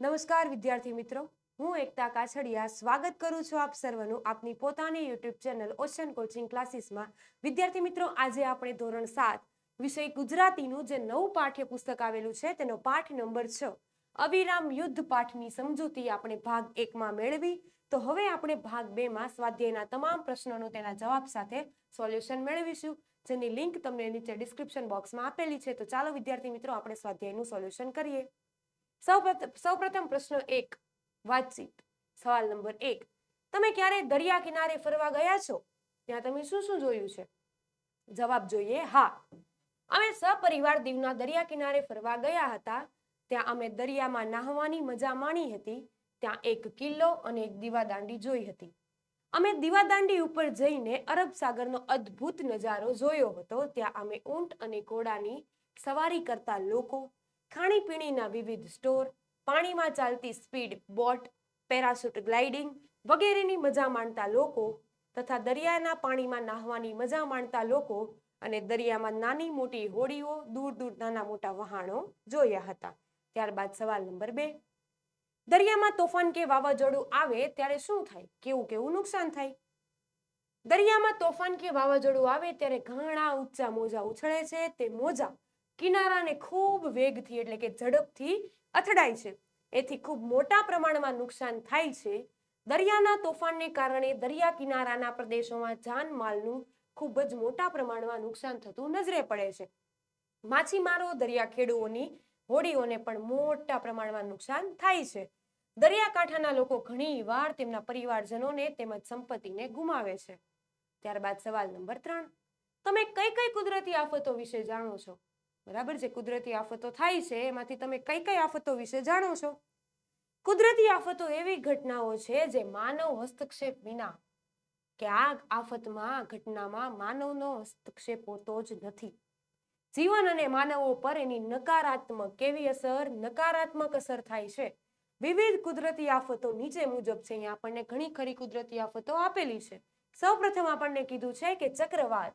નમસ્કાર, વિદ્યાર્થી મિત્રો. હું એકતા કાછડિયા સ્વાગત કરું છું આપ સર્વનું આપની પોતાની યુટ્યુબ ચેનલ ઓશન કોચિંગ ક્લાસીસમાં. વિદ્યાર્થી મિત્રો, આજે આપણે ધોરણ સાત વિષય ગુજરાતીનું જે નવું પાઠ્યપુસ્તક આવેલું છે, તેનો પાઠ નંબર છ. અવિરામ યુદ્ધ પાઠની સમજૂતી આપણે ભાગ એકમાં મેળવી. તો હવે આપણે ભાગ બેમાં સ્વાધ્યાયના તમામ પ્રશ્નોનો તેના જવાબ સાથે સોલ્યુશન મેળવીશું. જેની લિંક તમને નીચે ડિસ્ક્રિપ્શન બોક્સમાં આપેલી છે. તો ચાલો વિદ્યાર્થી મિત્રો, આપણે સ્વાધ્યાયનું સોલ્યુશન કરીએ. સૌપ્રથમ પ્રશ્ન એક, વાતચીત. સવાલ નંબર એક, તમે ક્યારે દરિયા કિનારે ફરવા ગયા છો? ત્યાં તમે શું શું જોયું છે? જવાબ જોઈએ, હા. અમે સપરિવાર દીવના દરિયા કિનારે ફરવા ગયા હતા. ત્યાં અમે દરિયામાં નાહવાની મજા માણી હતી. ત્યાં એક કિલ્લો અને એક દીવાદાંડી જોઈ હતી. અમે દીવાદાંડી ઉપર જઈને અરબ સાગરનો અદ્ભુત નજારો જોયો હતો. ત્યાં અમે ઊંટ અને ઘોડાની સવારી કરતા લોકો ખાણીપીણીના વિવિધ સ્ટોર, પાણીમાં ચાલતી સ્પીડ બોટ, પેરાશૂટ ગ્લાઇડિંગ વગેરેની મજા માણતા લોકો તથા દરિયાના પાણીમાં નાહવાની મજા માણતા લોકો અને દરિયામાં નાની મોટી હોડીઓ, દૂર દૂર નાના મોટા વહાણો જોયા હતા. ત્યારબાદ સવાલ નંબર બે, દરિયામાં તોફાન કે વાવાઝોડું આવે ત્યારે શું થાય? કેવું કેવું નુકસાન થાય? દરિયામાં તોફાન કે વાવાઝોડું આવે ત્યારે ઘણા ઊંચા મોજા ઉછળે છે, તે મોજા કિનારાને ખૂબ વેગથી એટલે કે ઝડપથી અથડાય છે. એથી ખૂબ મોટા પ્રમાણમાં નુકસાન થાય છે. દરિયાના તોફાનને કારણે દરિયા કિનારાના પ્રદેશોમાં જાનમાલનું ખૂબ જ મોટા પ્રમાણમાં નુકસાન થતું નજરે પડે છે. માછીમારો દરિયા ખેડૂઓની હોડીઓને પણ મોટા પ્રમાણમાં નુકસાન થાય છે. દરિયાકાંઠાના લોકો ઘણી વાર તેમના પરિવારજનોને તેમજ સંપત્તિને ગુમાવે છે. ત્યારબાદ સવાલ નંબર ત્રણ. તમે કઈ કઈ કુદરતી આફતો વિશે જાણો છો? બરાબર જે કુદરતી આફતો થાય છે, એમાંથી તમે કઈ કઈ આફતો વિશે જાણો છો? કુદરતી આફતો એવી ઘટનાઓ છે જે માનવ હસ્તક્ષેપ વિના કે આ આફતમાં, ઘટનામાં માનવનો હસ્તક્ષેપ હોતો જ નથી. જીવન અને માનવો પર એની નકારાત્મક કેવી અસર, નકારાત્મક અસર થાય છે? વિવિધ કુદરતી આફતો નીચે મુજબ છે. અહીંયા આપણને ઘણી ખરી કુદરતી આફતો આપેલી છે. સૌપ્રથમ આપણને કીધું છે કે ચક્રવાત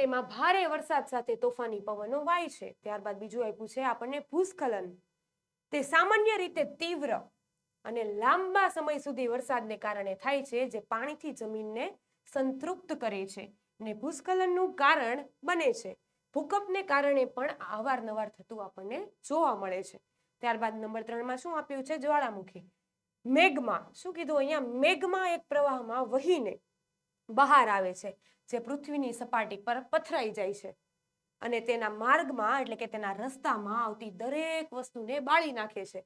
તેમાં ભારે વરસાદ સાથે તોફાની પવનો વાય છે. ત્યારબાદ બીજું આપ્યું છે આપણને ભૂસ્ખલન. તે સામાન્ય રીતે તીવ્ર અને લાંબા સમય સુધી વરસાદને કારણે થાય છે, જે પાણીથી જમીનને સંતૃપ્ત કરે છે ને ભૂસ્ખલનનું કારણ બને છે. ભૂકંપને કારણે પણ અવારનવાર થતું આપણને જોવા મળે છે. ત્યારબાદ નંબર ત્રણમાં શું આપ્યું છે? જ્વાળામુખી. મેઘમાં. શું કીધું અહીંયા? મેઘમાં એક પ્રવાહમાં વહીને બહાર આવે છે, જે પૃથ્વીની સપાટી પર પથરાઈ જાય છે. અને તેના માર્ગમાં, એટલે કે તેના રસ્તામાં આવતી દરેક વસ્તુને બાળી નાખે છે.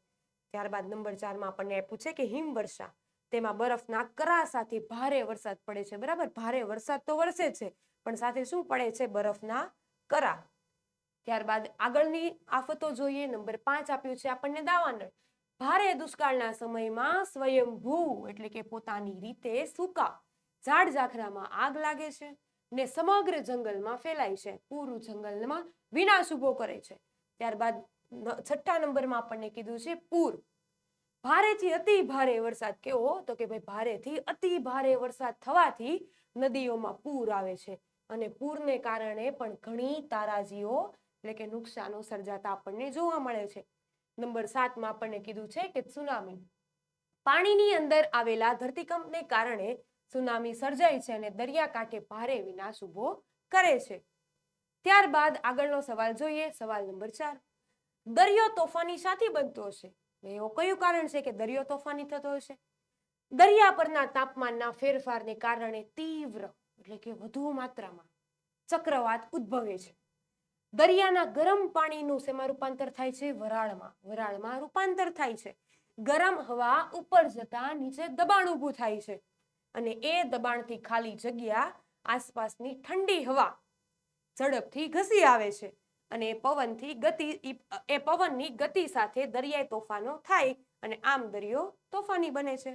ત્યારબાદ નંબર ચારમાં આપણને પૂછે કે હિમવર્ષા તેમાં બરફના કરા સાથે ભારે વરસાદ પડે છે, બરાબર? ભારે વરસાદ તો વરસે છે, પણ સાથે શું પડે છે? બરફના કરા. ત્યારબાદ આગળની આફતો જોઈએ, નંબર પાંચ આપ્યું છે આપણને દાવાનળ. ભારે દુષ્કાળના સમયમાં સ્વયંભૂ, એટલે કે પોતાની રીતે સૂકા ઝાડ ઝાખરામાં આગ લાગે છે ને સમગ્ર જંગલમાં ફેલાય છે. પૂરું જંગલમાં વિનાશ ઊભો કરે છે. ત્યારબાદ છઠ્ઠા નંબરમાં આપણને કીધું છે પૂર. ભારેથી અતિ ભારે વરસાદ કેવો? તો કે ભાઈ ભારેથી અતિ ભારે વરસાદ થવાથી નદીઓમાં પૂર આવે છે અને પૂરને કારણે પણ ઘણી તારાજીઓ એટલે કે નુકસાનો સર્જાતા આપણને જોવા મળે છે. નંબર સાતમાં આપણને કીધું છે કે સુનામી પાણીની અંદર આવેલા ધરતીકંપને કારણે સુનામી સર્જાય છે અને દરિયાકાંઠે ભારે વિનાશ ઊભો કરે છે. ત્યારબાદ આગળનો સવાલ જોઈએ. સવાલ નંબર ચાર. દરિયો તોફાની સાથી બનતો હશે? એવો કયું કારણ છે કે દરિયો તોફાની થતો હશે? દરિયા પરના તાપમાનના ફેરફારને કારણે તીવ્ર, એટલે કે વધુ માત્રામાં ચક્રવાત ઉદ્ભવે છે. દરિયાના ગરમ પાણીનું શેમાં રૂપાંતર થાય છે? વરાળમાં. વરાળમાં રૂપાંતર થાય છે. ગરમ હવા ઉપર જતા નીચે દબાણ ઊભું થાય છે. અને એ દબાણથી ખાલી જગ્યા આસપાસની ઠંડી હવા ઝડપથી ઘસી આવે છે અને એ પવનથી ગતિ એ પવનની ગતિ સાથે દરિયાઈ તોફાનો થાય અને આમ દરિયો તોફાની બને છે.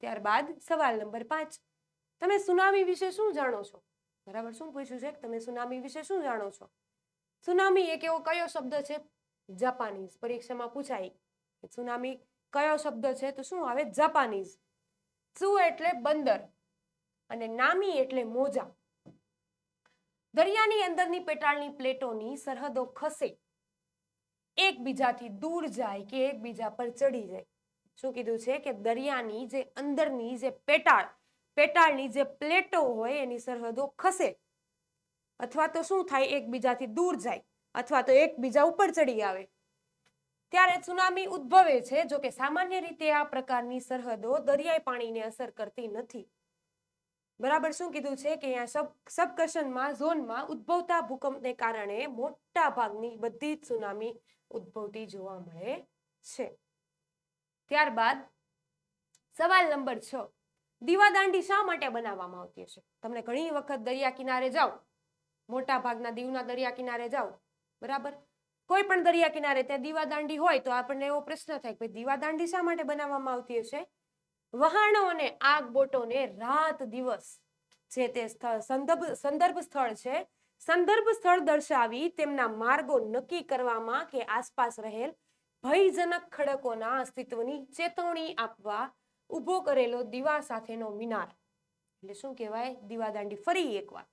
ત્યારબાદ સવાલ નંબર પાંચ. તમે સુનામી વિશે શું જાણો છો? બરાબર, શું પૂછ્યું છે? તમે સુનામી વિશે શું જાણો છો? સુનામી એક એવો કયો શબ્દ છે? જાપાનીઝ. પરીક્ષામાં પૂછાય સુનામી કયો શબ્દ છે? તો શું આવે? જાપાનીઝ. શું એટલે બંદર અને નામી એટલે મોજા. દરિયાની અંદરની પેટાળની પ્લેટોની સરહદો ખસે. એકબીજાથી દૂર જાય કે એકબીજા પર ચડી જાય. શું કીધું છે કે દરિયાની જે અંદરની જે પેટાળ, પેટાળની જે પ્લેટો હોય એની સરહદો ખસે. અથવા તો શું થાય? એકબીજાથી દૂર જાય. અથવા તો એકબીજા ઉપર ચડી આવે. ત્યારે સુનામી ઉદ્ભવે છે, જો કે સામાન્ય રીતે આ પ્રકારની સરહદો દરિયાઈ પાણીને અસર કરતી નથી. બરાબર શું કીધું છે કે અહીંયા સબ, સબકશનમાં, ઝોનમાં ઉદ્ભવતા ભૂકંપને કારણે મોટા ભાગની બધી જ સુનામી ઉદ્ભવતી જોવા મળે છે. ત્યારબાદ સવાલ નંબર છ. દીવાદાંડી શા માટે બનાવવામાં આવતી હશે? તમને ઘણી વખત દરિયા કિનારે જાઓ. મોટા ભાગના દીવના દરિયા કિનારે જાઓ. બરાબર? કોઈ પણ દરિયા કિનારે ત્યાં દીવાદાંડી હોય તો આપણને એવો પ્રશ્ન થાય કે દીવાદાંડી શા માટે બનાવવામાં આવતી હશે વહાણો અને આગ બોટોને રાત દિવસ જે તે સંદર્ભ સંદર્ભ સ્થળ છે, સંદર્ભ સ્થળ દર્શાવી તેમના માર્ગો નક્કી કરવામાં કે આસપાસ રહેલ ભયજનક ખડકોના અસ્તિત્વની ચેતવણી આપવા ઊભો કરેલો દીવા સાથેનો મિનાર. એટલે શું કહેવાય? દીવાદાંડી ફરી એકવાર.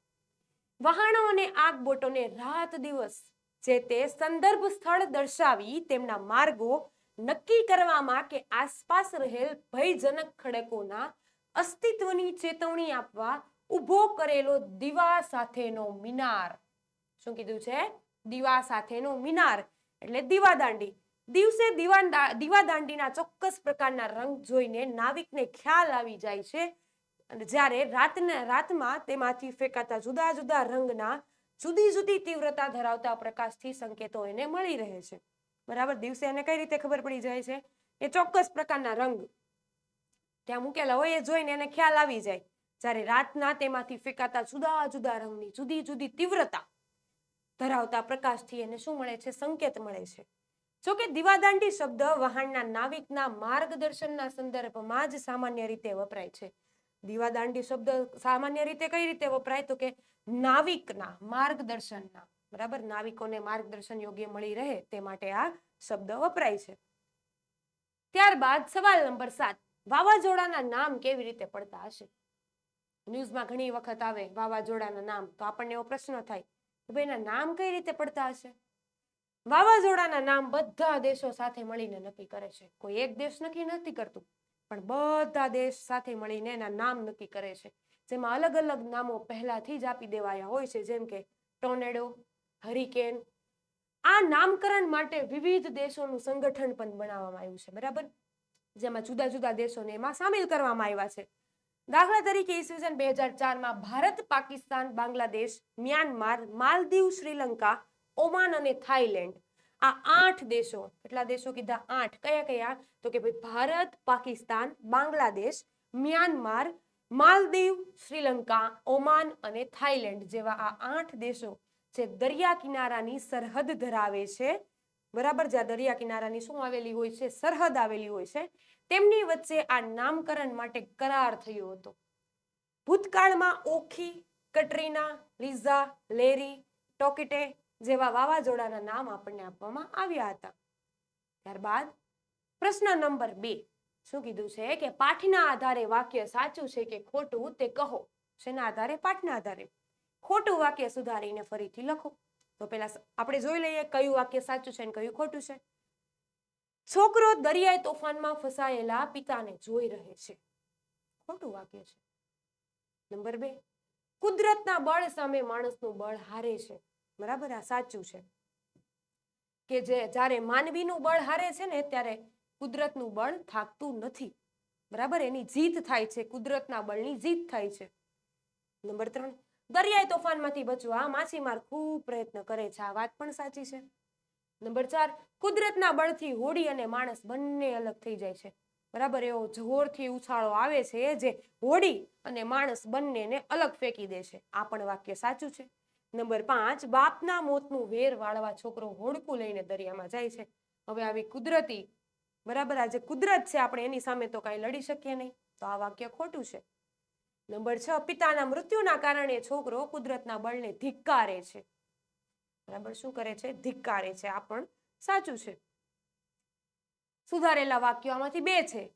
વહાણો અને આગ બોટોને રાત દિવસ જે તે સંદર્ભ સ્થળ દર્શાવી તેમના માર્ગો નક્કી કરવામાં કે આસપાસ રહેલ ભયજનક ખડકોના અસ્તિત્વની ચેતવણી આપવા ઊભો કરેલો દીવા સાથેનો મિનાર. શું કીધું છે? દીવા સાથેનો મિનાર. એટલે દીવાદાંડી. દિવસે દીવા દીવાદાંડીના ચોક્કસ પ્રકારના રંગ જોઈને નાવિકને ખ્યાલ આવી જાય છે. અને જ્યારે રાતના, રાતમાં તેમાંથી ફેંકાતા જુદા જુદા રંગના જુદી જુદી તીવ્રતા ધરાવતા પ્રકાશથી સંકેતો એને મળી રહે છે. બરાબર? દિવસે એને કઈ રીતે ખબર પડી જાય છે? એ ચોક્કસ પ્રકારના રંગ ત્યાં મૂકેલા હોય એ જોઈને એને ખ્યાલ આવી જાય. જ્યારે રાતના તેમાંથી ફેંકાતા જુદા જુદા રંગની જુદી જુદી તીવ્રતા ધરાવતા પ્રકાશથી એને શું મળે છે? સંકેત મળે છે. જોકે દીવાદાંડી શબ્દ વહાણના નાવિકના માર્ગદર્શનના સંદર્ભમાં જ સામાન્ય રીતે વપરાય છે. દીવાદાંડી શબ્દ સામાન્ય રીતે કઈ રીતે વપરાય? તો કે નાવિકના માર્ગદર્શનના, બરાબર? નાવિકોને માર્ગદર્શન યોગ્ય મળી રહે તે માટે આ શબ્દ વપરાય છે. ત્યારબાદ સવાલ નંબર સાત, વાવાઝોડાના નામ કેવી રીતે પડતા હશે? ન્યૂઝમાં ઘણી વખત આવે, વાવાઝોડાના નામ, તો આપણને એવો પ્રશ્ન થાય કે ભાઈ, એના નામ કઈ રીતે પડતા હશે? વાવાઝોડાના નામ બધા દેશો સાથે મળીને નક્કી કરે છે. કોઈ એક દેશ નક્કી નથી કરતું, પણ બધા દેશ સાથે મળીને એના નામ નક્કી કરે છે. જેમાં અલગ અલગ નામો પહેલાથી જ આપી દેવાયા હોય છે, જેમ કે ટોર્નેડો હરિકેન. આ નામકરણ માટે વિવિધ દેશોનું સંગઠન પણ બનાવવામાં આવ્યું છે, બરાબર? જેમાં જુદા જુદા દેશોને એમાં સામેલ કરવામાં આવ્યા છે. દાખલા તરીકે ઈસવીસન બે હજાર ચારમાં ભારત, પાકિસ્તાન, બાંગ્લાદેશ, મ્યાનમાર, માલદીવ, શ્રીલંકા, ઓમાન અને થાઈલેન્ડ આ આઠ દેશો, કેટલા દેશો કીધા? આઠ. કયા કયા? તો કે ભાઈ ભારત, પાકિસ્તાન, બાંગ્લાદેશ, મ્યાનમાર માલદીવ, શ્રીલંકા, ઓમાન અને થાઈલેન્ડ જેવા આ આઠ દેશો જે દરિયા કિનારાની સરહદ ધરાવે છે. બરાબર? જ્યાં દરિયા કિનારાની શું આવેલી હોય છે? સરહદ આવેલી હોય છે. તેમની વચ્ચે આ નામકરણ માટે કરાર થયો હતો. ભૂતકાળમાં ઓખી, કટરીના, લીઝા, લેરી, ટોકેટે જેવા વાવાઝોડાના નામ આપણને આપવામાં આવ્યા હતા. ત્યારબાદ પ્રશ્ન નંબર બે. શું કીધું છે કે પાઠના આધારે વાક્ય સાચું છે કે ખોટું તે કહો? શેના આધારે? પાઠના આધારે. ખોટું વાક્ય સુધારીને ફરીથી લખો. તો પેલા આપણે જોઈ લઈએ કયું વાક્ય સાચું છે અને કયું ખોટું છે. છોકરો દરિયાઈ તોફાનમાં ફસાયેલા પિતાને જોઈ રહે છે. ખોટું વાક્ય છે. નંબર બે. કુદરતના બળ સામે માણસનું બળ હારે છે. બરાબર? આ સાચું છે. કે જે જ્યારે માનવીનું બળ હારે છે ને, ત્યારે કુદરતનું બળ થાકતું નથી. બરાબર? એની જીત થાય છે, કુદરતના બળની જીત થાય છે. નંબર ત્રણ, દરિયાઈ તોફાનમાંથી બચવા માછીમાર ખૂબ પ્રયત્ન કરે છે. આ વાત પણ સાચી છે. નંબર ચાર, કુદરતના બળથી હોડી અને માણસ બંને અલગ થઈ જાય છે. બરાબર? એવો જોરથી ઉછાળો આવે છે જે હોડી અને માણસ બંનેને અલગ ફેંકી દે છે. આ પણ વાક્ય સાચું છે. નંબર પાંચ, બાપના મોતનું વેર વાળવા છોકરો હોડકું લઈને દરિયામાં જાય છે. હવે આવી કુદરતી બરાબર? આ જે કુદરત છે, આપણે એની સામે તો કાંઈ લડી શકીએ નહીં. તો આ વાક્ય ખોટું છે. નંબર છ, પિતાના મૃત્યુના કારણે છોકરો કુદરતના બળને ધિક્કારે છે. બરાબર? શું કરે છે? ધિક્કારે છે. આ પણ સાચું છે. સુધારેલા વાક્યો આમાંથી બે છે.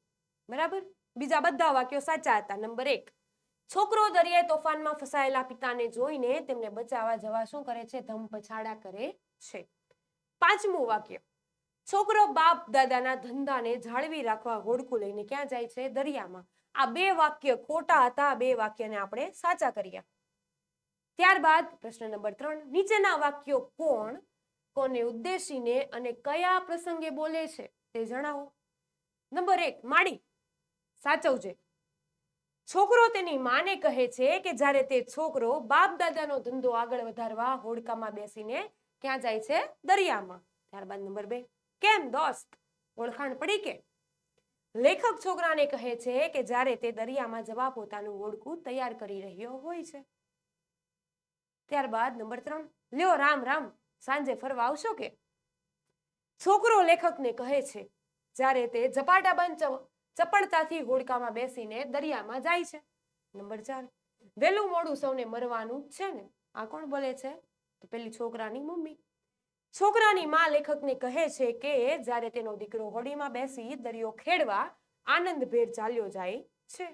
બરાબર? બીજા બધા વાક્યો સાચા હતા. નંબર એક, છોકરો દરિયાઈ તોફાનમાં ફસાયેલા પિતાને જોઈને તેમને બચાવવા જવા શું કરે છે? ધમ પછાડા કરે છે. પાંચમું વાક્ય છોકરો બાપ દાદાના ધંધાને જાળવી રાખવા હોડકું લઈને ક્યાં જાય છે? દરિયામાં. આ બે વાક્ય ખોટા હતા. બે વાક્યને આપણે સાચા કર્યા. ત્યારબાદ પ્રશ્ન નંબર ત્રણ. નીચેના વાક્યો કોણ, કોને ઉદ્દેશીને અને કયા પ્રસંગે બોલે છે તે જણાવો. નંબર એક, માડી. સાચવજે. છોકરો તેની માને કહે છે કે જ્યારે તે છોકરો બાપ દાદાનો ધંધો આગળ વધારવા હોડકામાં બેસીને ક્યાં જાય છે? દરિયામાં. ત્યારબાદ નંબર બે. કેમ દોસ્ત? ઓળખાણ પડી કે? લેખક છોકરાને કહે છે કે જ્યારે તે દરિયામાં જવા પોતાનું હોડકું તૈયાર કરી રહ્યો હોય છે. ત્યારબાદ નંબર ત્રણ, લ્યો રામ રામ, સાંજે ફરવા આવશો કે? છોકરો લેખકને કહે છે, જ્યારે તે ઝપાટા બંધ ચપળતાથી હોડકામાં બેસીને દરિયામાં જાય છે. નંબર ચાર વહેલું મોડું સૌને મરવાનું છે ને? આ કોણ બોલે છે? તો પેલી છોકરાની મમ્મી. છોકરાની માં લેખકને કહે છે કે જ્યારે તેનો દીકરો હોડીમાં બેસી દરિયો ખેડવા આનંદભેર ચાલ્યો જાય છે.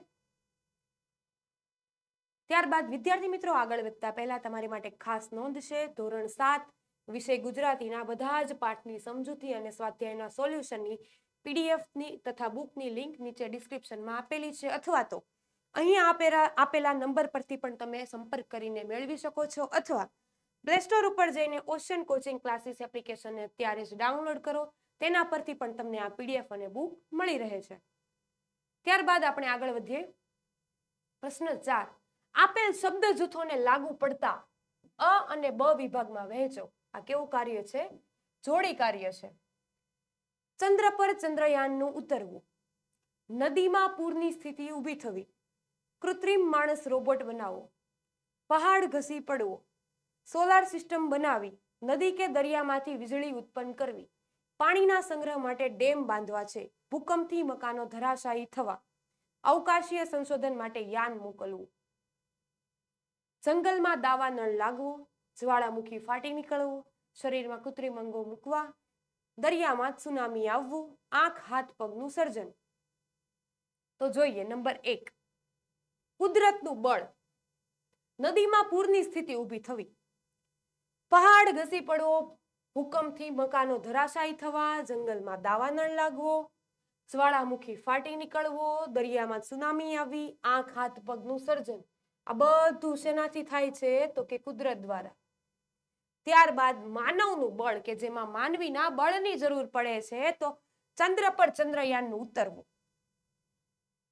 ત્યારબાદ વિદ્યાર્થી મિત્રો આગળ વધતા પહેલા તમારી માટે ખાસ નોંધ છે. ધોરણ સાત વિષય ગુજરાતીના બધા જ પાઠની સમજૂતી અને સ્વાધ્યાયના સોલ્યુશનની પીડીએફની તથા બુકની લિંક નીચે ડિસ્ક્રિપ્શનમાં આપેલી છે અથવા તો અહીંયા આપેલા આપેલા નંબર પરથી પણ તમે સંપર્ક કરીને મેળવી શકો છો અથવા પ્લે સ્ટોર ઉપર જઈને ઓશન કોચિંગ ક્લાસીસ એપ્લિકેશનને અત્યારે જ ડાઉનલોડ કરો. તેના પરથી પણ તમને આ પીડીએફ અને બુક મળી રહે છે. ત્યારબાદ આપણે આગળ વધીએ. પ્રશ્ન ચાર. આપેલ શબ્દ જૂથોને લાગુ પડતા અ અને બ વિભાગમાં વહેંચો. આ કેવું કાર્ય છે? જોડી કાર્ય છે. ચંદ્ર પર ચંદ્રયાનનું ઉતરવું. નદીમાં પૂરની સ્થિતિ ઊભી થવી. કૃત્રિમ માણસ રોબોટ બનાવવો. પહાડ ઘસી પડવો. સોલાર સિસ્ટમ બનાવી, નદી કે દરિયામાંથી વીજળી ઉત્પન્ન કરવી. પાણીના સંગ્રહ માટે ડેમ બાંધવા છે. ભૂકંપથી મકાનો ધરાશાયી થવા. અવકાશીય સંશોધન માટે યાન મોકલવું. જંગલમાં દાવા નળ લાગવો, જ્વાળામુખી ફાટી નીકળવો, શરીરમાં કૃત્રિમ અંગો મૂકવા, દરિયામાં સુનામી આવવું, આંખ, હાથ, પગનું સર્જન. તો જોઈએ નંબર એક. કુદરતનું બળ. નદીમાં પૂરની સ્થિતિ ઊભી થવી. પહાડ ઘસી પડવો, ભૂકંપથી મકાનો ધરાશાયી થવા, જંગલમાં દાવાનળ લાગવો, જ્વાળામુખી ફાટી નીકળવો, દરિયામાં સુનામી આવી, આંખ, હાથ, પગનું સર્જન. આ બધું શેનાથી થાય છે? તો કે કુદરત દ્વારા. ત્યારબાદ માનવનું બળ, કે જેમાં માનવીના બળની જરૂર પડે છે, તો ચંદ્ર પર ચંદ્રયાનનું ઉતરવું.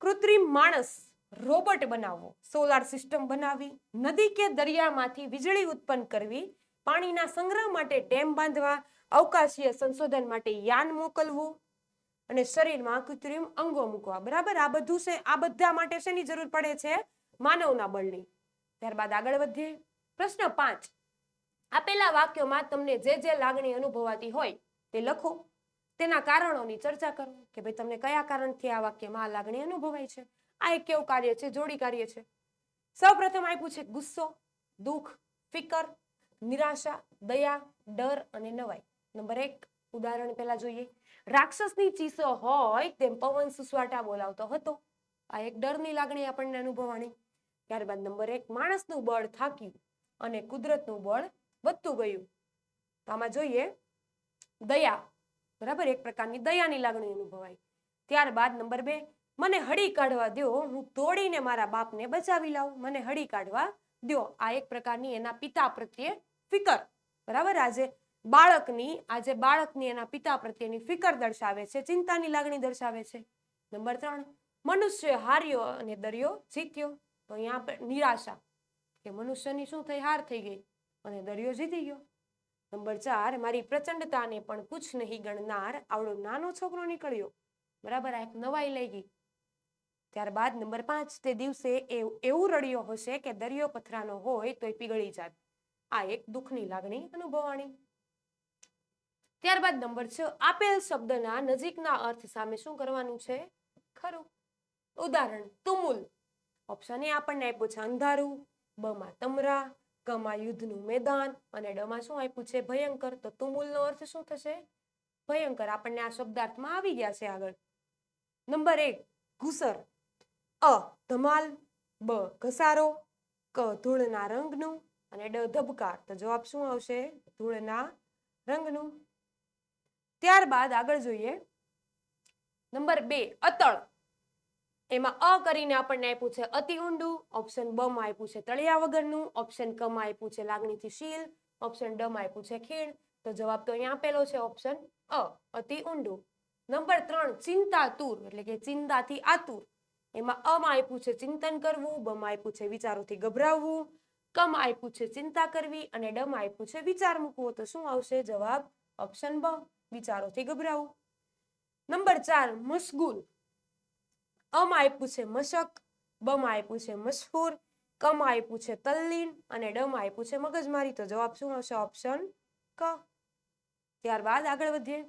કૃત્રિમ માણસ રોબોટ બનાવવો, સોલાર સિસ્ટમ બનાવી, નદી કે દરિયામાંથી વીજળી ઉત્પન્ન કરવી પાણીના સંગ્રહ માટે ડેમ બાંધવા, અવકાશીય સંશોધન માટે યાન મોકલવું અને શરીરમાં કૃત્રિમ અંગો મૂકવા. બરાબર? આ બધું છે, આ બધા માટે શેની જરૂર પડે છે? માનવના બળની. ત્યારબાદ આગળ વધીએ. પ્રશ્ન પાંચ. આપેલા વાક્યોમાં તમને જે જે લાગણી અનુભવાતી હોય તે લખો. તેના કારણોની ચર્ચા કરો કે ભાઈ તમને કયા કારણથી આ વાક્યમાં આ લાગણી અનુભવાય છે? આ એક કેવું કાર્ય છે? જોડી કાર્ય છે? સૌપ્રથમ આપ્યું છે ગુસ્સો, દુઃખ, ફિકર નિરાશા, દયા, ડર અને નવાઈ. નંબર એક ઉદાહરણ પહેલા જોઈએ. રાક્ષસની ચીસો હોય તેમ પવન સુસવાટા બોલાવતો હતો. આ એક ડરની લાગણી આપણને અનુભવાણી. ત્યારબાદ નંબર એક, માણસનું બળ થાક્યું અને કુદરતનું બળ વધતું ગયું. આમાં જોઈએ, દયા. બરાબર? એક પ્રકારની દયાની લાગણી અનુભવાય. ત્યારબાદ નંબર બે, મને હળી કાઢવા દો હું તોડીને મારા બાપને બચાવી લાવું. મને હળી કાઢવા દો, આ એક પ્રકારની એના પિતા પ્રત્યે ફિકર. બરાબર? આજે બાળકની આજે બાળકની એના પિતા પ્રત્યેની ફિકર દર્શાવે છે, ચિંતાની લાગણી દર્શાવે છે. નંબર ત્રણ, મનુષ્ય હાર્યો અને દરિયો જીત્યો. તો અહીંયા નિરાશા કે મનુષ્યની શું થઈ? હાર થઈ ગઈ અને દરિયો જીતી ગયો. નંબર ચાર, મારી પ્રચંડતાને પણ કુછ નહીં ગણનાર, આવડો નાનો છોકરો નીકળ્યો. બરાબર? આ એક નવાઈ લઈ ગઈ ત્યારબાદ નંબર પાંચ તે દિવસે એવ- રડ્યો હશે કે દરિયો પથરાનો હોય તો એ પીગળી જાત આ એક દુઃખની લાગણી અનુભવાણી. ત્યારબાદ નંબર છ, આપેલ શબ્દના નજીકના અર્થ સામે શું કરવાનું છે? ખરું. ઉદાહરણ, તુમુલ. ઓપ્શન એ આપણને આપ્યું છે અંધારું, બમાં તમરા ક યુદ્ધનું મેદાન અને ડમાં શું આપ્યું છે? ભયંકર. તો તુમુલનો અર્થ શું થશે? ભયંકર. આપણને આ શબ્દાર્થમાં આવી ગયા છે આગળ. નંબર એક, ઘુસર. અ, ધમાલ, બ, ઘસારો, ક, ધૂળના રંગનું અને ડ, ધબકાર. તો જવાબ શું આવશે? ધૂળના રંગનું. ત્યારબાદ આગળ જોઈએ. નંબર બે, અતળ. એમાં અ કરીને આપણને આપ્યું છે અતિ ઊંડું, ઓપ્શન બ માં આપ્યું છે તળિયા વગરનું, ઓપ્શન ક માં આપ્યું છે લાગણીથી શીલ, ઓપ્શન ડ માં આપ્યું છે ખીણ. તો જવાબ તો અહીંયા આપેલો છે ઓપ્શન અ, અતિ ઊંડું. નંબર ત્રણ, ચિંતાતુર, એટલે કે ચિંતાથી આતુર. એમાં અમ આપ્યું છે ચિંતન કરવું, બમ આપ્યું છે વિચારોથી ગભરાવવું, કમ આપ્યું છે ચિંતા કરવી અને ડમ આપ્યું છે વિચાર મૂકવો. તો શું આવશે? જવાબ ઓપ્શન બ, વિચારોથી ગભરાવું. નંબર ચાર, મશગુલ. અમ આપ્યું છે મશક, બમ આપ્યું છે મશહૂર, કમ આપ્યું છે તલ્લીન અને ડમ આપ્યું છે મગજમારી. તો જવાબ શું આવશે? ઓપ્શન ક. ત્યારબાદ આગળ વધીએ.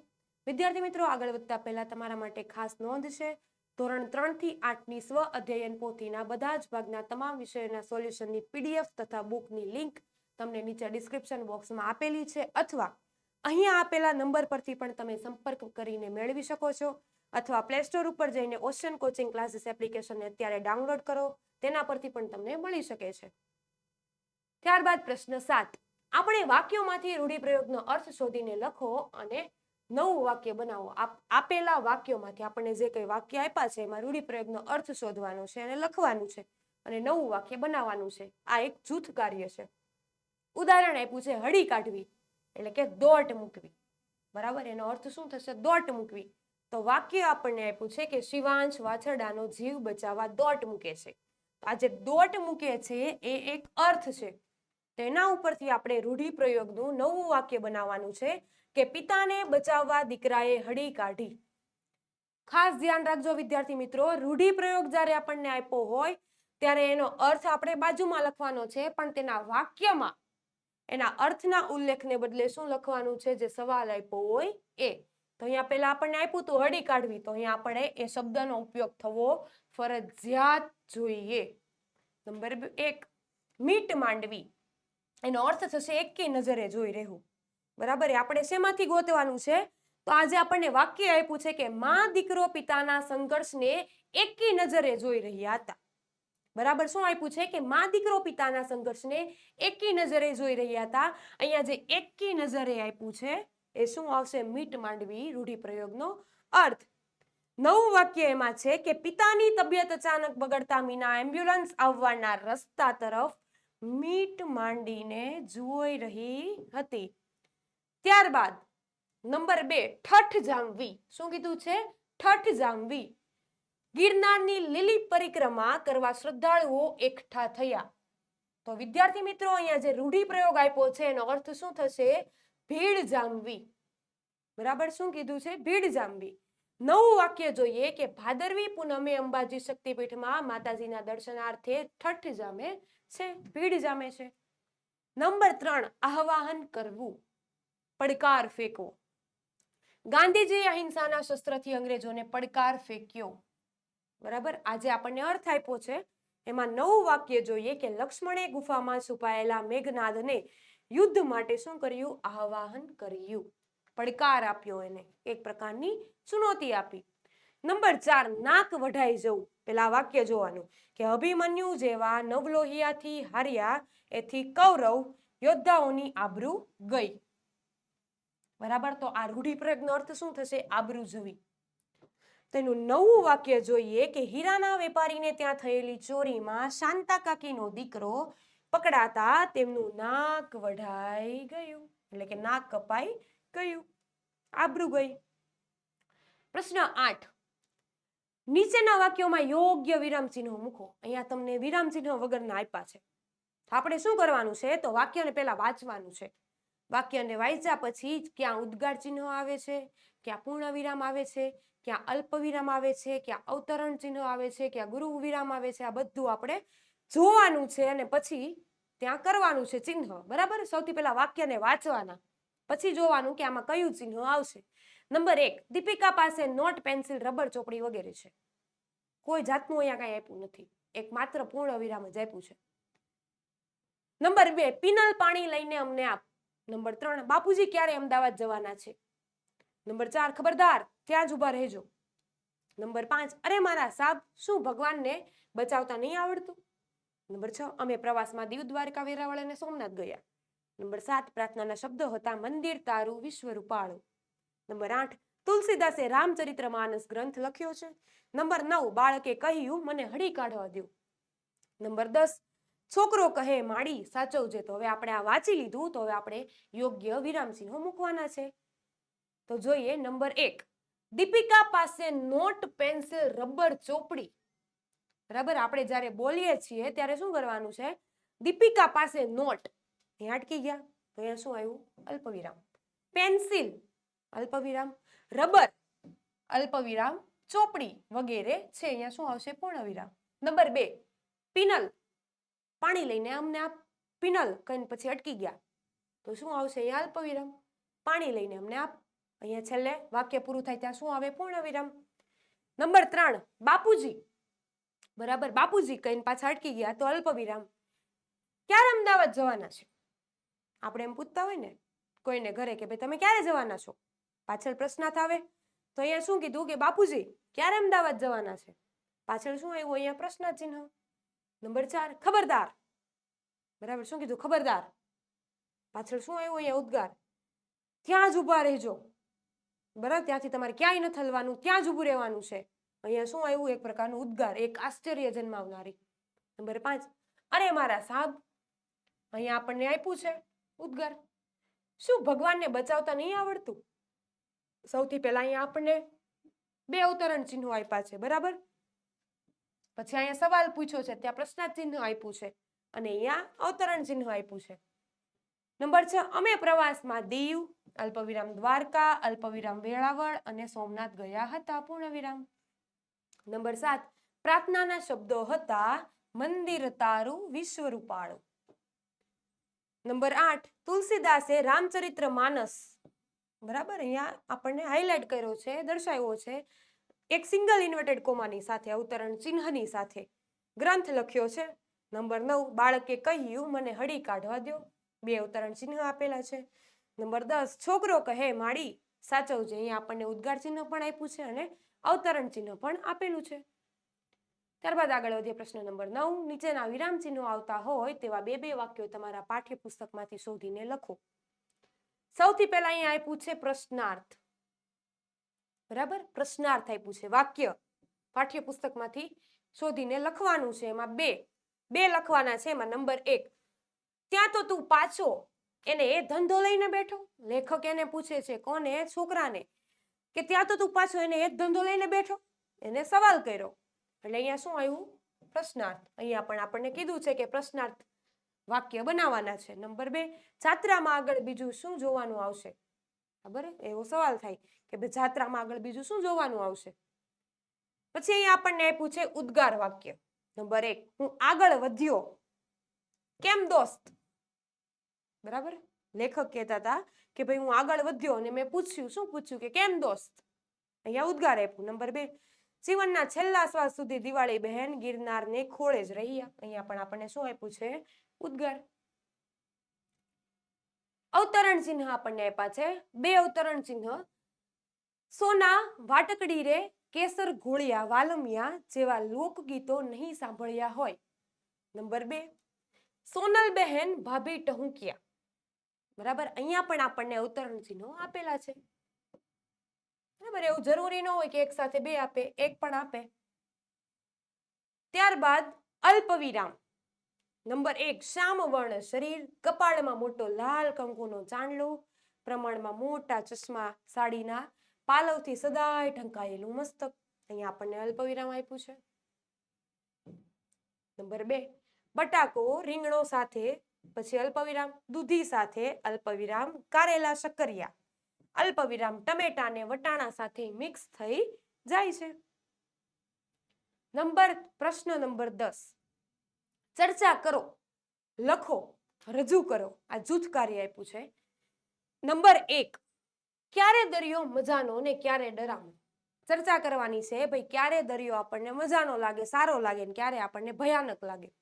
વિદ્યાર્થી મિત્રો, આગળ વધતા પહેલા તમારા માટે ખાસ નોંધ છે. ધોરણ ત્રણથી આઠની સ્વ અધ્યયન પોથીના બધા જ ભાગના તમામ વિષયોના સોલ્યુશનની પીડીએફ તથા બુકની લિંક તમને નીચે ડિસ્ક્રિપ્શન બોક્સમાં આપેલી છે અથવા અહીંયા આપેલા નંબર પરથી પણ તમે સંપર્ક કરીને મેળવી શકો છો અથવા પ્લે સ્ટોર ઉપર જઈને ઓશન કોચિંગ ક્લાસીસ એપ્લિકેશનને અત્યારે ડાઉનલોડ કરો, તેના પરથી પણ તમને મળી શકે છે. ત્યારબાદ પ્રશ્ન સાત. આપણે વાક્યોમાંથી રૂઢિપ્રયોગનો અર્થ શોધીને લખો અને નવું વાક્ય બનાવો. આપ- આપેલા વાક્યોમાંથી આપણને જે કંઈ વાક્ય આપ્યા છે, એમાં રૂઢિપ્રયોગનો અર્થ શોધવાનો છે અને લખવાનું છે અને નવું વાક્ય બનાવવાનું છે. આ એક જૂથ કાર્ય છે. ઉદાહરણ આપ્યું છે, હળી કાઢવી, એટલે કે દોટ મૂકવી. બરાબર? એનો અર્થ શું થશે? દોટ મૂકવી. તો વાક્ય આપણને આપ્યું છે કે શિવાંશ વાછરડાનો જીવ બચાવવા દોટ મૂકે છે. આ જે દોટ મૂકે છે, એ એક અર્થ છે. તેના ઉપરથી આપણે રૂઢિપ્રયોગનું નવું વાક્ય બનાવવાનું છે. કે પિતાને બચાવવા દીકરાએ હળી કાઢી. ખાસ ધ્યાન રાખજો વિદ્યાર્થી મિત્રો, રૂઢિપ્રયોગ જ્યારે આપણને આપ્યો હોય, ત્યારે એનો અર્થ આપણે બાજુમાં લખવાનો છે, પણ તેના વાક્યમાં એના અર્થના ઉલ્લેખને બદલે શું લખવાનું છે, જે સવાલ આપ્યો હોય એ. તો અહીંયા પહેલા આપણને આપ્યું હતું હળી કાઢવી. તો અહીંયા આપણે એ શબ્દનો ઉપયોગ થવો ફરજિયાત જોઈએ. નંબર એક, મીટ માંડવી. એનો અર્થ થશે એકી નજરે જોઈ રહેવું. બરાબર આપણે શેમાંથી ગોતવાનું છે? તો આજે આપણને વાક્ય આપ્યું છે કે માં દીકરો પિતાના સંઘર્ષને એકી નજરે જોઈ રહ્યા હતા. બરાબર શું આપ્યું છે? કે માં દીકરો પિતાના સંઘર્ષને એકી નજરે જોઈ રહ્યા હતા. અહીંયા જે એકી નજરે આપ્યું છે, એ શું આવશે? મીટ માંડવી રૂઢિપ્રયોગનો અર્થ. નવું વાક્ય એમાં છે કે પિતાની તબિયત અચાનક બગડતા મીના એમ્બ્યુલન્સ આવવાના રસ્તા તરફ મીટ માંડીને જોઈ રહી હતી. ત્યારબાદ નંબર બે, ઠઠ જામવી. શું કીધું છે? ઠઠ જામવી. ગિરનારની લીલી પરિક્રમા કરવા શ્રદ્ધાળુઓ એકઠા થયા. તો વિદ્યાર્થી મિત્રો, અહીંયા જે રૂઢિપ્રયોગ આપ્યો છે, એનો અર્થ શું થશે? ભીડ જામવી. બરાબર? શું કીધું છે? ભીડ જામવી. નવું વાક્ય જોઈએ કે ભાદરવી પૂનમે અંબાજી શક્તિપીઠમાં માતાજીના દર્શનાર્થે ઠઠ જામે છે, ભીડ જામે છે. નંબર ત્રણ, આહવાહન કરવું. પડકાર ફેંકવો. ગાંધીજીએ અહિંસાના શસ્ત્રથી અંગ્રેજોને પડકાર ફેંક્યો. બરાબર? આજે આપણને અર્થ આપ્યો છે. એમાં નવું વાક્ય જોઈએ કે લક્ષ્મણે ગુફામાં છુપાયેલા મેઘનાદને યુદ્ધ માટે શું કર્યું? આહવાહન કર્યું. પડકાર આપ્યો એને. એક પ્રકારની ચુનૌતી આપી. નંબર ચાર, નાક વઢાઈ જવું. પેલા વાક્ય જોવાનું. કે અભિમન્યુ જેવા નવલોહિયાથી હાર્યા એથી કૌરવ યોદ્ધાઓની આબરૂ ગઈ. બરાબર? તો આ રૂઢિપ્રયોગનો અર્થ શું થશે? આબરૂ જવી. તેનું નવું વાક્ય જોઈએ કે હીરાના વેપારીને ત્યાં થયેલી ચોરીમાં શાંતા કાકીનો દીકરો પકડાતા તેમનું નાક વઢાઈ ગયું. એટલે કે નાક કપાઈ ગયું. આબરૂ ગઈ. પ્રશ્ન આઠ. નીચેના વાક્યોમાં યોગ્ય વિરામ ચિહ્નો મૂકો. અહીંયા તમને વિરામ ચિહ્નો વગરના આપ્યા છે. આપણે શું કરવાનું છે? તો વાક્યને પહેલા વાંચવાનું છે. વાક્યને વાંચ્યા પછી ક્યાં ઉદ્ગાર ચિહ્નો આવે છે, ક્યાં પૂર્ણ વિરામ આવે છે, ક્યાં અલ્પ વિરામ આવે છે, ક્યાં અવતરણ ચિહ્ન આવે છે, ક્યાં ગુરુ વિરામ આવે છે, આ બધું આપણે જોવાનું છે અને પછી ત્યાં કરવાનું છે ચિહ્ન. બરાબર? સૌથી પહેલા વાક્યને વાંચવાના. પછી જોવાનું કે આમાં કયું ચિહ્ન આવશે. નંબર એક, દીપિકા પાસે નોટ, પેન્સિલ, રબર, ચોપડી વગેરે છે. કોઈ જાતનું અહીંયા કાંઈ આપ્યું નથી. એક માત્ર પૂર્ણ વિરામ જ આપ્યું છે. નંબર બે, પિનલ પાણી લઈને અમને આપ નંબર ત્રણ, બાપુજી ક્યારે અમદાવાદ જવાના છે? નંબર ચાર, ખબરદાર, ત્યાં જ ઊભા રહેજો. નંબર પાંચ, અરે મારા સાબ, શું ભગવાનને બચાવતા નહીં આવડતું? નંબર છ, અમે પ્રવાસમાં દીવ દ્વારકા વેરાવળ અને સોમનાથ ગયા. નંબર સાત, પ્રાર્થનાના શબ્દો હતા, મંદિર, તારું વિશ્વ રૂપાળું નંબર આઠ, તુલસીદાસે રામચરિત્ર માનસ ગ્રંથ લખ્યો છે. નંબર નવ, બાળકે કહ્યું, મને હળી કાઢવા દઉં નંબર દસ છોકરો કહે, માડી, સાચવજે. તો હવે આપણે આ વાંચી લીધું, તો હવે આપણે યોગ્ય વિરામચિહ્નો મૂકવાના છે. તો જોઈએ નંબર એક. દીપિકા પાસે નોટ, પેન્સિલ, રબર, ચોપડી. બરાબર? આપણે જ્યારે બોલીએ છીએ, ત્યારે શું કરવાનું છે? દીપિકા પાસે નોટ. અહીંયા અટકી ગયા. તો અહીંયા શું આવ્યું? અલ્પવિરામ. પેન્સિલ, અલ્પવિરામ. રબર, અલ્પવિરામ. ચોપડી વગેરે છે. અહીંયા શું આવશે? પૂર્ણ વિરામ નંબર બે. પિનલ પાણી લઈને અમને આપ પિનલ કહીને પછી અટકી ગયા. તો શું આવશે અહીંયા અલ્પવિરામ પાણી લઈને અમને આપ, અહીંયા છેલ્લે વાક્ય પૂરું થાય ત્યાં શું આવે પૂર્ણ વિરામ નંબર ત્રણ, બાપુજી. બરાબર, બાપુજી કહીને પાછા અટકી ગયા તો અલ્પવિરામ ક્યારે અમદાવાદ જવાના છે? આપણે એમ પૂછતા હોય ને, કોઈને ઘરે કે ભાઈ તમે ક્યારે જવાના છો? પાછળ પ્રશ્ન આવે તો અહીંયા શું કીધું કે બાપુજી, ક્યારે અમદાવાદ જવાના છે? પાછળ શું આવ્યું અહીંયા પ્રશ્ન ચિહ્ન નંબર ચાર, ખબરદાર. બરાબર, શું કીધું? ખબરદાર. પાછળ શું આવ્યું અહીંયા? ઉદ્ગાર. ત્યાં જ ઊભા રહેજો. બરાબર, ત્યાંથી તમારે ક્યાંય ન થલવાનું, ત્યાં જ ઊભું રહેવાનું છે. અહીંયા શું આવ્યું? એક પ્રકારનું ઉદ્ગાર, એક આશ્ચર્ય જન્માવનારી. નંબર પાંચ. અરે મારા સાહેબ અહીંયા આપણને આપ્યું છે ઉદ્ગાર. શું ભગવાનને બચાવતા નહીં આવડતું? સૌથી પહેલા અહીંયા આપણને બે અવતરણ ચિહ્નો આપ્યા છે, બરાબર? પછી અહીંયા સવાલ પૂછ્યો છે, ત્યાં પ્રશ્નાર્થ ચિહ્ન આપ્યું છે અને અહીંયા અવતરણ ચિહ્ન આપ્યું છે. નંબર છ, અમે પ્રવાસમાં દીવ, અલ્પવિરામ દ્વારકા, અલ્પવિરામ વેળાવળ અને સોમનાથ ગયા હતા પૂર્ણ વિરામ નંબર સાત, પ્રાર્થનાના શબ્દો હતા મંદિર તારું વિશ્વ રૂપાળું નંબર આઠ, તુલસીદાસે રામચરિત્ર માનસ. બરાબર, અહીંયા આપણને હાઇલાઇટ કર્યો છે, દર્શાવ્યો છે એક સિંગલ ઇન્વર્ટેડ કોમાની સાથે અવતરણ ચિહ્નની સાથે ગ્રંથ લખ્યો છે. નંબર નવ, બાળકે કહ્યું, મને હળી કાઢવા દો બે અવતરણ ચિહ્ન આપેલા છે. નંબર દસ, છોકરો કહે માળી સાચવજે. અહીંયા આપણને ઉદ્ગાર ચિહ્ન પણ આપ્યું છે અને અવતરણ ચિહ્ન પણ આપેલું છે. ત્યારબાદ આગળ વધીએ પ્રશ્ન નંબર નવ, નીચેના વિરામ ચિહ્નો આવતા હોય તેવા બે બે વાક્યો તમારા પાઠ્યપુસ્તકમાંથી શોધીને લખો. સૌથી પહેલા અહીંયા આપ્યું છે પ્રશ્નાર્થ. બરાબર? પ્રશ્નાર્થ આપ્યું છે. વાક્ય પાઠ્યપુસ્તકમાંથી શોધીને લખવાનું છે. એમાં બે બે લખવાના છે. એમાં નંબર એક, ત્યાં તો તું પાછો. એને એ ધંધો લઈને બેઠો. લેખક એને પૂછે છે, કોને? છોકરાને? કે, ત્યાં તો તું પાછો. એને એ ધંધો લઈને બેઠો. એને સવાલ કર્યો. એટલે અહીંયા શું આવ્યું? પ્રશ્નાર્થ. અહીંયા પણ આપણને કીધું છે કે પ્રશ્નાર્થ વાક્ય બનાવવાના છે. નંબર બે, છાત્રામાં આગળ બીજું શું જોવાનું આવશે? ખબર એવો સવાલ થાય કે ભાઈ જાત્રામાં આગળ બીજું શું જોવાનું આવશે? પછી અહીંયા આપણને આપ્યું ઉદ્ગાર વાક્ય. નંબર એક, હું આગળ વધ્યો કેમ દોસ્ત? બરાબર? લેખક કહેતા હતા કે ભાઈ હું આગળ વધ્યો અને મેં પૂછ્યું, શું પૂછ્યું? કે કેમ દોસ્ત? અહીંયા ઉદ્ગાર આપ્યું. નંબર બે, જીવનના છેલ્લા શ્વાસ સુધી દિવાળી બહેન ગિરનારને ખોળે જ રહ્યા. અહીંયા પણ આપણને શું આપ્યું છે? ઉદ્ગાર. અવતરણ ચિહ્ન આપણને આપ્યા છે. બે અવતરણ ચિહ્ન. સોના વાટકડી રે કેસર ઘોળિયા, વાલમિયા જેવા લોકગીતો નહીં સાંભળ્યા હોય. નંબર બે. સોનલ બહેન, ભાભી ટહુકિયા. બરાબર? અહીંયા પણ આપણને અવતરણ ચિહ્નો આપેલા છે. બરાબર? એવું જરૂરી ન હોય કે એક સાથે બે આપે, એક પણ આપે. ત્યારબાદ અલ્પ વિરામ નંબર એક વર્ણ શરીર, કપાળમાં મોટો લાલ કંકુનો ચાંદલો, પ્રમાણમાં મોટા ચશ્મા સાડીના, પાલવથી સદાય ઢંકાયેલું મસ્તક. અહીંયા આપણને અલ્પવિરામ આપ્યું છે. નંબર બે, બટાકો રીંગણો સાથે, પછી અલ્પવિરામ, દૂધી સાથે અલ્પવિરામ, કારેલા શક્કરિયા. અલ્પવિરામ ટમેટા ને વટાણા સાથે મિક્સ થઈ જાય છે. નંબર, પ્રશ્ન નંબર દસ ચર્ચા કરો, લખો, રજૂ કરો. આ જૂથ કાર્ય આપ્યું છે. નંબર એક, ક્યારે દરિયો મજાનો ને ક્યારે ડરામણો? ચર્ચા કરવાની છે, ભાઈ, ક્યારે દરિયો આપણને મજાનો લાગે, સારો લાગે ને ક્યારે આપણને ભયાનક લાગે?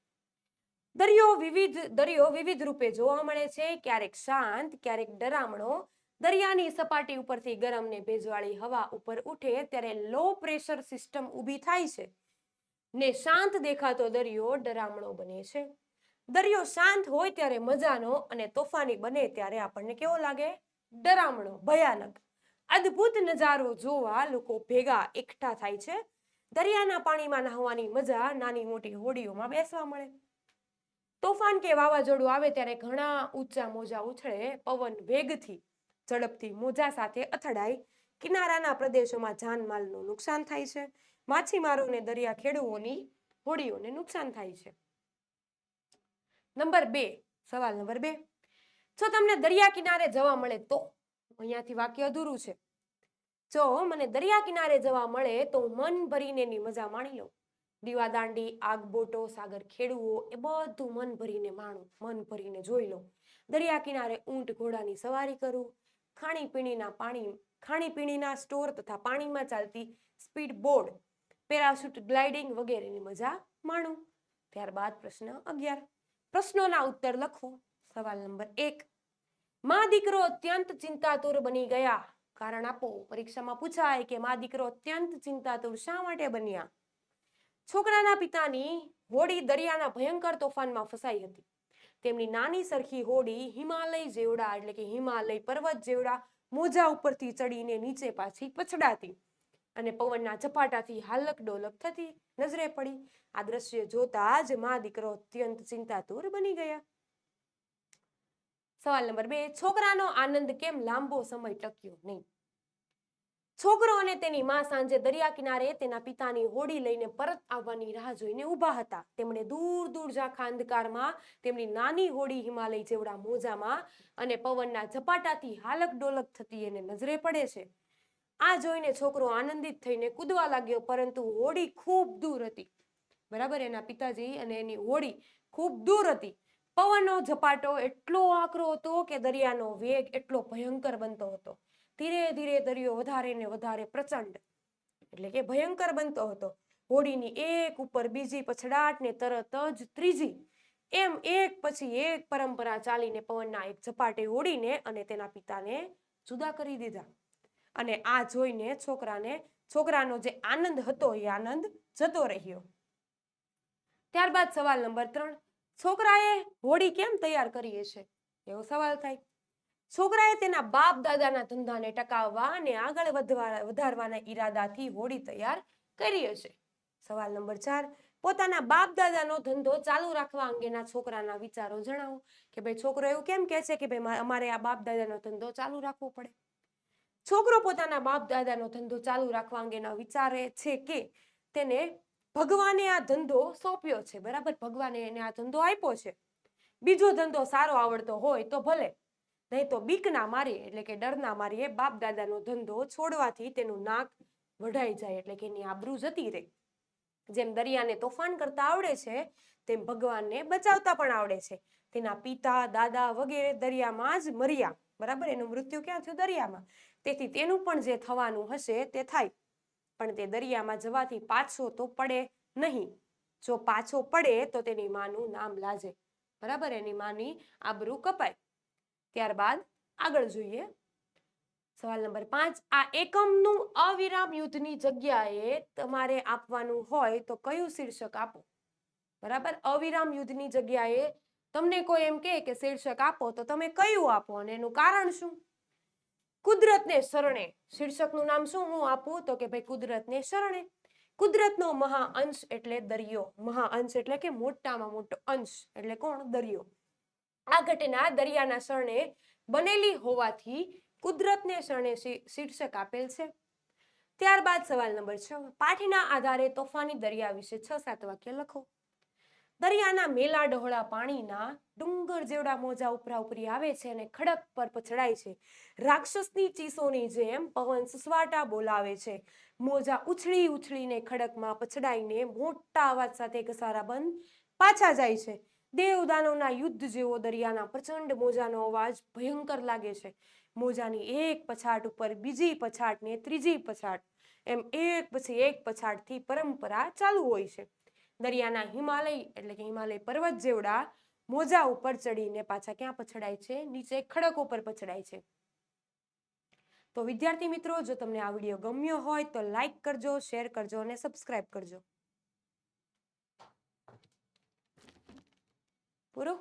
દરિયો વિવિધ દરિયો વિવિધ રૂપે જોવા મળે છે. ક્યારેક શાંત, ક્યારેક ડરામણો. દરિયાની સપાટી ઉપરથી ગરમ ને ભેજવાળી હવા ઉપર ઉઠે, ત્યારે લો પ્રેશર સિસ્ટમ ઊભી થાય છે. ને શાંત દેખાતો દરિયો ડરામણો બને છે. દરિયો શાંત હોય ત્યારે મજાનો અને તોફાની બને ત્યારે આપણને કેવો લાગે? ડરામણો, ભયાનક. અદ્ભુત નજારો જોવા લોકો ભેગા એકઠા થાય છે. દરિયાના પાણીમાં નહાવાની મજા નાની મોટી હોડીઓમાં બેસવા મળે. તોફાન કે વાવાઝોડું આવે ત્યારે ઘણા ઊંચા મોજા ઉછળે, પવન વેગથી ઝડપથી મોજા સાથે અથડાય. કિનારાના પ્રદેશોમાં જાનમાલનું નુકસાન થાય છે. માછીમારોને દરિયા ખેડૂઓની હોડીઓને નુકસાન થાય છે. નંબર બે, સવાલ નંબર બે. જો તમને દરિયા કિનારે જવા મળે તો? અહીંયાથી વાક્ય અધૂરું છે. જો મને દરિયા કિનારે જવા મળે તો મન ભરીને એની મજા માણી લઉં. દીવાદાંડી આગબોટો, સાગર ખેડવો એ બધું મન ભરીને માણું, મન ભરીને જોઈ લઉં. દરિયા કિનારે ઊંટ ઘોડાની સવારી કરું, ખાણીપીણીના પાણી, ખાણીપીણીના સ્ટોર તથા પાણીમાં ચાલતી સ્પીડ બોર્ડ પેરાશૂટ, ગ્લાઇડિંગ વગેરેની મજા માણો. ત્યારબાદ પ્રશ્ન અગિયાર. પ્રશ્નોના ઉત્તર લખો. સવાલ નંબર એક. મા દીકરો અત્યંત ચિંતાતુર બની ગયા. કારણ આપો, પરીક્ષામાં પૂછાય કે મા દીકરો અત્યંત ચિંતાતુર શા માટે બન્યા? છોકરાના પિતાની હોડી દરિયાના ભયંકર તોફાનમાં ફસાઈ હતી. તેમની નાની સરખી હોડી હિમાલય જેવડા, એટલે કે હિમાલય પર્વત જેવડા મોજા ઉપરથી ચડીને નીચે પાછી પછડાતી. અને પવનના ઝપાટાથી હાલક ડોલક થતી નજરે પડી. આ દ્રશ્ય જોતા જ મા દીકરો અત્યંત ચિંતાતુર બની ગયા. સવાલ નંબર બે, છોકરાનો આનંદ કેમ લાંબો સમય ટક્યો નહીં? છોકરો અને તેની માં સાંજે દરિયા કિનારે તેના પિતાની હોડી લઈને પરત આવવાની રાહ જોઈને ઊભા હતા. તેમણે દૂર દૂર ઝાંખા અંધકારમાં તેમની નાની હોડી હિમાલય જેવડા મોજામાં અને પવનના ઝપાટાથી હાલક ડોલક થતી એને નજરે પડે છે. આ જોઈને છોકરો આનંદિત થઈને કૂદવા લાગ્યો, પરંતુ હોડી ખૂબ દૂર હતી. બરાબર? એના પિતાજી અને એની હોડી ખૂબ દૂર હતી. પવનનો ઝપાટો એટલો આકરો હતો કે દરિયાનો વેગ એટલો ભયંકર બનતો હતો. ધીરે ધીરે દરિયો વધારે ને વધારે પ્રચંડ, એટલે કે ભયંકર બનતો હતો. હોડીની એક ઉપર બીજી પછડાટ ને તરત જ ત્રીજી. એમ એક પછી એક પરંપરા ચાલીને પવનના એક ઝપાટે ઓડીને અને તેના પિતાને જુદા કરી દીધા. અને આ જોઈને છોકરાને, છોકરાનો જે આનંદ હતો એ આનંદ જતો રહ્યો. ત્યારબાદ સવાલ નંબર ત્રણ. છોકરાએ હોડી કેમ તૈયાર કરીએ છે એવો સવાલ થાય. છોકરાએ તેના બાપ દાદાના ધંધાને ટકાવવા અને આગળ વધવા, વધારવાના ઈરાદાથી હોડી તૈયાર કરીએ છે સવાલ નંબર ચાર. પોતાના બાપ દાદાનો ધંધો ચાલુ રાખવા અંગેના છોકરાના વિચારો જણાવો કે ભાઈ છોકરો એવું કેમ કહે છે કે ભાઈ અમારે આ બાપ દાદાનો ધંધો ચાલુ રાખવો પડે? છોકરો પોતાના બાપ દાદાનો ધંધો ચાલુ રાખવા અંગેના વિચારે છે કે તેને ભગવાને આ ધંધો સોંપ્યો છે, બરાબર? ભગવાને એને આ ધંધો આપ્યો છે. બીજો ધંધો સારો આવડતો હોય તો ભલે, નહીં તો બીકના મારી, એટલે કે ડરના મારીએ બાપ દાદાનો ધંધો છોડવાથી તેનું નાક વઢાઈ જાય, એટલે કે એની આબરૂ જતી રહે. જેમ દરિયાને તોફાન કરતા આવડે છે, તેમ ભગવાનને બચાવતા પણ આવડે છે. તેના પિતા, દાદા વગેરે દરિયામાં જ મર્યા. બરાબર? એનું મૃત્યુ ક્યાં થયું? દરિયામાં. તેથી તેનું પણ જે થવાનું હશે તે થાય. પણ તે દરિયામાં જવાથી પાછો તો પડે નહીં. જો પાછો પડે તો તેની માનું નામ લાજે. બરાબર? એની માની આબરૂ કપાય. ત્યારબાદ આગળ જોઈએ. સવાલ નંબર પાંચ. આ એકમનું અવિરામ યુદ્ધની જગ્યાએ તમારે આપવાનું હોય તો કયું શીર્ષક આપો? બરાબર? અવિરામ યુદ્ધની જગ્યાએ તમને કોઈ એમ કહે કે શીર્ષક આપો, તો તમે કયું આપો અને એનું કારણ શું? કુદરતને શરણે. શીર્ષકનું નામ શું? હું આપું તો કે ભાઈ કુદરતને શરણે. કુદરતનો મહાઅંશ એટલે દરિયો. મહાઅંશ એટલે કે મોટામાં મોટો અંશ. એટલે કોણ? દરિયો. આ ઘટના દરિયાના શરણે બનેલી હોવાથી કુદરતને શરણે શીર્ષક આપેલ છે. ત્યારબાદ સવાલ નંબર છ. પાઠના આધારે તોફાની દરિયા વિશે છ સાત વાક્ય લખો. દરિયાના મેલા ડહોળા પાણીના ડુંગર જેવડા મોજા ઉપરા ઉપરી આવે છે અને ખડક પર પછડાય છે. રાક્ષસની ચીસોની જેમ પવન સુસવાટા બોલાવે છે. મોજા ઉછળી ઉછળીને ખડકમાં પછડાઈને મોટા અવાજ સાથે ઘસારા બંધ પાછા જાય છે. દેવદાનવના યુદ્ધ જેવો દરિયાના પ્રચંડ મોજાનો અવાજ ભયંકર લાગે છે. મોજાની એક પછાટ ઉપર બીજી પછાટ ને ત્રીજી પછાટ, એમ એક પછી એક પછાટથી પરંપરા ચાલુ હોય છે. દરિયાના હિમાલય એટલે કે હિમાલય પર્વત જેવડા મોજા ઉપર ચડીને પાછા ક્યાં પછડાય છે? નીચે ખડકો પર પછડાય છે. તો વિદ્યાર્થી મિત્રો, જો તમને આ વીડિયો ગમ્યો હોય તો લાઈક કરજો, શેર કરજો અને સબસ્ક્રાઈબ કરજો. પૂરો?